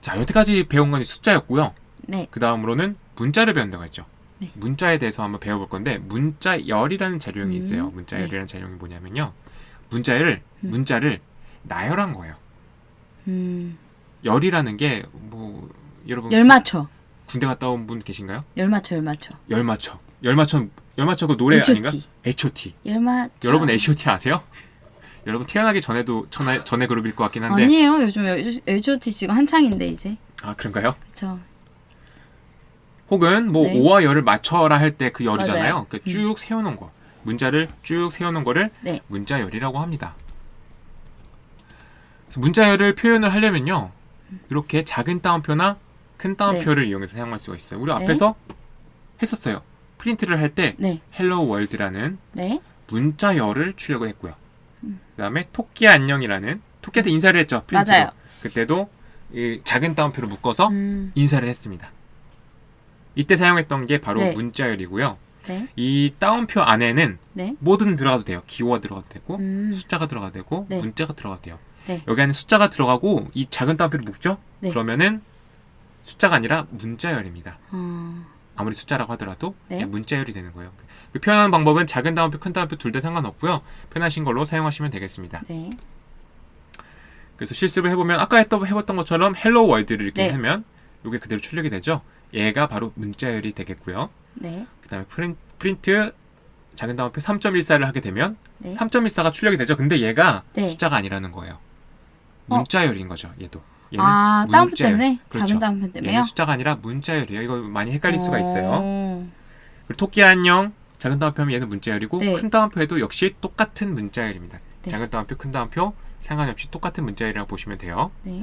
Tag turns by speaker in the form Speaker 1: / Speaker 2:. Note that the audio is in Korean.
Speaker 1: 자, 여태까지 배운 건 숫자였고요.
Speaker 2: 네.
Speaker 1: 그 다음으로는 문자를 배운다고 했죠.
Speaker 2: 네.
Speaker 1: 문자에 대해서 한번 배워볼 건데 문자열이라는 자료형이
Speaker 2: 음,
Speaker 1: 있어요. 문자열이라는 자료형이 뭐냐면요. 문자를
Speaker 2: 음.
Speaker 1: 문자를 나열한 거예요.
Speaker 2: 음.
Speaker 1: 열이라는 게 뭐 여러분
Speaker 2: 열 맞춰.
Speaker 1: 군대 갔다 온 분 계신가요?
Speaker 2: 열 맞춰. 열 맞춰.
Speaker 1: 열 맞춰. 열 맞춰. 열 맞춰 그 노래
Speaker 2: H.O.T..
Speaker 1: 아닌가? H.O.T.
Speaker 2: 열 맞춰.
Speaker 1: 여러분 H.O.T 아세요? 여러분 태어나기 전에도 전에 전에 그룹일 것 같긴 한데
Speaker 2: 아니에요. 요즘 H.O.T 지금 한창인데 이제.
Speaker 1: 아 그런가요?
Speaker 2: 그쵸.
Speaker 1: 혹은 뭐
Speaker 2: 네.
Speaker 1: 오와 열을 맞춰라 할 때 그 열이잖아요.
Speaker 2: 맞아요. 음.
Speaker 1: 그쭉 세워놓은 거 문자를 쭉 세워놓은 거를
Speaker 2: 네.
Speaker 1: 문자열이라고 합니다. 문자열을 표현을 하려면요 이렇게 작은 따옴표나 큰 따옴표를 이용해서 사용할 수가 있어요. 우리
Speaker 2: 네.
Speaker 1: 앞에서 했었어요. 프린트를 할때
Speaker 2: 네.
Speaker 1: 헬로 월드라는
Speaker 2: 네.
Speaker 1: 문자열을 출력을 했고요.
Speaker 2: 음.
Speaker 1: 그다음에 토끼 안녕이라는 토끼한테 인사를 했죠. 프린트로.
Speaker 2: 맞아요.
Speaker 1: 그때도 이 작은 따옴표를 묶어서
Speaker 2: 음.
Speaker 1: 인사를 했습니다. 이때 사용했던 게 바로
Speaker 2: 네.
Speaker 1: 문자열이고요.
Speaker 2: 네.
Speaker 1: 이 따옴표 안에는
Speaker 2: 네.
Speaker 1: 뭐든 들어가도 돼요. 기호가 들어가도 되고
Speaker 2: 음.
Speaker 1: 숫자가 들어가도 되고
Speaker 2: 네.
Speaker 1: 문자가 들어가도 돼요.
Speaker 2: 네.
Speaker 1: 여기 안에 숫자가 들어가고 이 작은 따옴표를 묶죠.
Speaker 2: 네.
Speaker 1: 그러면은 숫자가 아니라 문자열입니다.
Speaker 2: 어.
Speaker 1: 아무리 숫자라고 하더라도
Speaker 2: 네.
Speaker 1: 그냥 문자열이 되는 거예요. 그 표현하는 방법은 작은 따옴표, 큰 따옴표 둘 다 상관없고요. 편하신 걸로 사용하시면 되겠습니다.
Speaker 2: 네.
Speaker 1: 그래서 실습을 해보면 아까 했던, 해봤던 것처럼 헬로 월드를 이렇게
Speaker 2: 네.
Speaker 1: 하면 이게 그대로 출력이 되죠. 얘가 바로 문자열이 되겠고요.
Speaker 2: 네.
Speaker 1: 그다음에 프린, 프린트 작은 따옴표 3.14를 하게 되면
Speaker 2: 네.
Speaker 1: 3.14가 출력이 되죠. 근데 얘가
Speaker 2: 네.
Speaker 1: 숫자가 아니라는 거예요.
Speaker 2: 어.
Speaker 1: 문자열인 거죠. 얘도.
Speaker 2: 아, 따옴표
Speaker 1: 문자열.
Speaker 2: 때문에?
Speaker 1: 그렇죠.
Speaker 2: 작은 따옴표 때문에요?
Speaker 1: 얘는 숫자가 아니라 문자열이에요. 이거 많이 헷갈릴 수가 있어요.
Speaker 2: 어.
Speaker 1: 그리고 토끼 안녕 작은 따옴표면 얘는 문자열이고
Speaker 2: 네.
Speaker 1: 큰 따옴표에도 역시 똑같은 문자열입니다.
Speaker 2: 네.
Speaker 1: 작은 따옴표, 큰 따옴표 상관없이 똑같은 문자열이라고 보시면 돼요.
Speaker 2: 네.